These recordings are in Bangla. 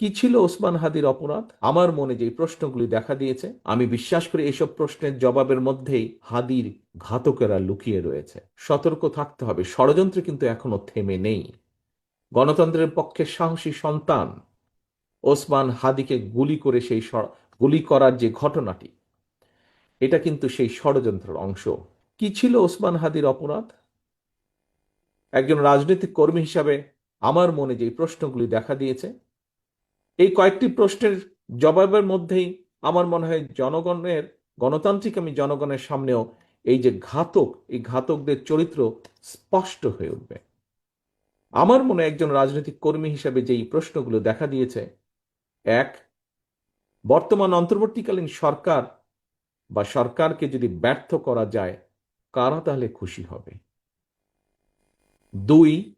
কি ছিল ওসমান হাদির অপরাধ? আমার মনে যে প্রশ্নগুলি দেখা দিয়েছে, আমি বিশ্বাস করি এইসব প্রশ্নের জবাবের মধ্যেই হাদির ঘাতকেরা লুকিয়ে রয়েছে। সতর্ক থাকতে হবে, ষড়যন্ত্র কিন্তু এখনও থেমে নেই। গণতন্ত্রের পক্ষে সাহসী সন্তান ওসমান হাদিকে গুলি করে সেই গুলি করার যে ঘটনাটি, এটা কিন্তু সেই ষড়যন্ত্রের অংশ। কি ছিল ওসমান হাদির অপরাধ? একজন রাজনৈতিক কর্মী হিসাবে আমার মনে যে প্রশ্নগুলি দেখা দিয়েছে এই কয়েকটি প্রশ্নের জবাবের মধ্যেই আমার মনে হয় জনগণের, গণতান্ত্রিক আমি জনগণের সামনেও এই যে ঘাতক, এই ঘাতকদের চরিত্র স্পষ্ট হয়ে উঠবে। আমার মনে একজন রাজনৈতিক কর্মী হিসাবে যেই প্রশ্নগুলো দেখা দিয়েছে, এক, বর্তমান অন্তর্বর্তীকালীন সরকার বা সরকারকে যদি ব্যর্থ করা যায়, কারা তাহলে খুশি হবে? দুই,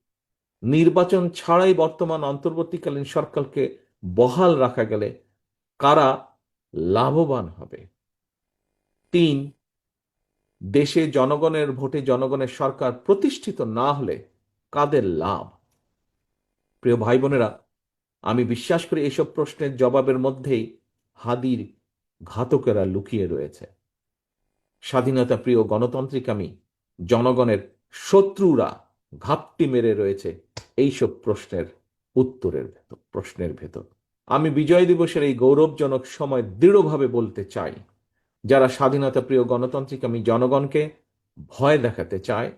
নির্বাচন ছাড়াই বর্তমান অন্তর্বর্তীকালীন সরকারকে বহাল রাখা গেলে কারা লাভবান হবে? তিন, দেশে জনগণের ভোটে জনগণের সরকার প্রতিষ্ঠিত না হলে কাদের লাভ? প্রিয় ভাই বোনেরা আমি বিশ্বাস করি এসব প্রশ্নের জবাবের মধ্যেই হাদির ঘাতকেরা লুকিয়ে রয়েছে। স্বাধীনতা প্রিয় গণতান্ত্রিক আমি জনগণের শত্রুরা ঘাপটি মেরে রয়েছে এইসব প্রশ্নের উত্তরের ভেতর, প্রশ্নের ভেতর। আমি বিজয় দিবসের এই গৌরবজনক সময় দৃঢ়ভাবে বলতে চাই, যারা স্বাধীনতা প্রিয় গণতান্ত্রিক আমি জনগণকে ভয় দেখাতে চায়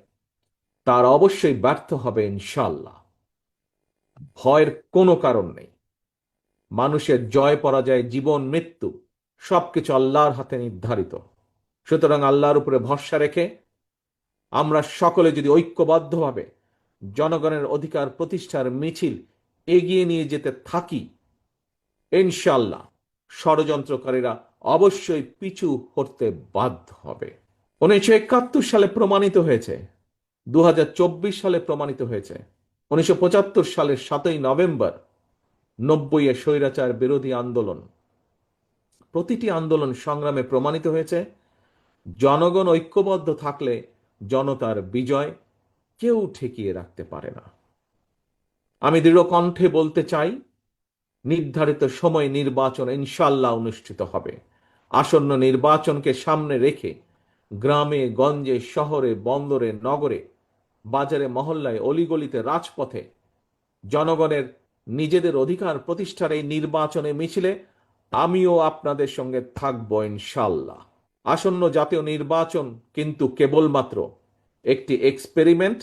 তার অবশ্যই ব্যর্থ হবে ইনশাল্লাহ ভয়ের কোনো কারণ নেই। মানুষের জয়, পরাজয়, জীবন, মৃত্যু সবকিছু আল্লাহর হাতে নির্ধারিত। সুতরাং আল্লাহর উপরে ভরসা রেখে আমরা সকলে যদি ঐক্যবদ্ধভাবে জনগণের অধিকার প্রতিষ্ঠার মিছিল এগিয়ে নিয়ে যেতে থাকি ইনশাল্লাহ ষড়যন্ত্রকারীরা অবশ্যই পিছু হতে বাধ্য হবে। উনিশশো একাত্তর সালে প্রমাণিত হয়েছে দু হাজার চব্বিশ সালে প্রমাণিত হয়েছে। উনিশশো পঁচাত্তর সালের সাতই নভেম্বর নব্বই এ স্বৈরাচার বিরোধী আন্দোলন। প্রতিটি আন্দোলন সংগ্রামে প্রমাণিত হয়েছে, জনগণ ঐক্যবদ্ধ থাকলে জনতার বিজয় কেউ ঠেকিয়ে রাখতে পারে না। আমি দৃঢ় কণ্ঠে বলতে চাই নির্ধারিত সময় নির্বাচন ইনশাল্লাহ অনুষ্ঠিত হবে। আসন্ন নির্বাচনকে সামনে রেখে গ্রামে, গঞ্জে, শহরে, বন্দরে, নগরে, বাজারে, মহল্লায়, অলিগলিতে, রাজপথে জনগণের নিজেদের অধিকার প্রতিষ্ঠার এই নির্বাচনে মিছিলে আমিও আপনাদের সঙ্গে থাকব ইনশাল্লাহ আসন্ন জাতীয় নির্বাচন কিন্তু কেবলমাত্র একটি এক্সপেরিমেন্ট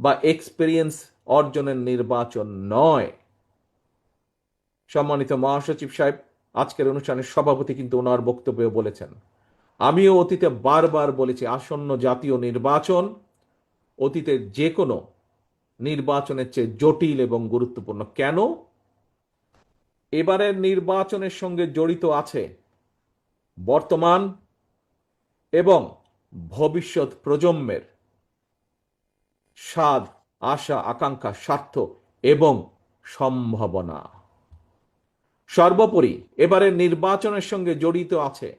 বা এক্সপেরিয়েন্স অর্জনের নির্বাচন নয়। সম্মানিত মহাসচিব সাহেব, আজকের অনুষ্ঠানের সভাপতি কিন্তু ওনার বক্তব্যে বলেছেন। আমিও অতীতে বারবার বলেছি, আসন্ন জাতীয় নির্বাচন অতীতের যে কোনো নির্বাচনের চেয়ে জটিল এবং গুরুত্বপূর্ণ। কেন? এবারের নির্বাচনের সঙ্গে জড়িত আছে বর্তমান এবং ভবিষ্যৎ প্রজন্মের স্বাদ, আশা, আকাঙ্ক্ষা, স্বার্থ এবং সম্ভাবনা। সর্বোপরি এবারের নির্বাচনের সঙ্গে জড়িত আছে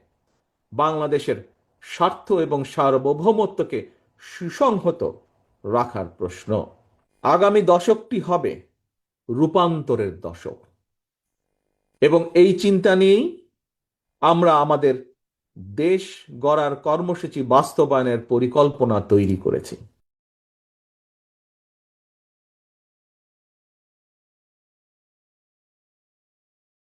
বাংলাদেশের স্বার্থ এবং সার্বভৌমত্বকে সুসংহত রাখার প্রশ্ন। আগামী দশকটি হবে রূপান্তরের দশক। এবং এই চিন্তা নিয়েই আমরা আমাদের দেশ গড়ার কর্মসূচি বাস্তবায়নের পরিকল্পনা তৈরি করেছি।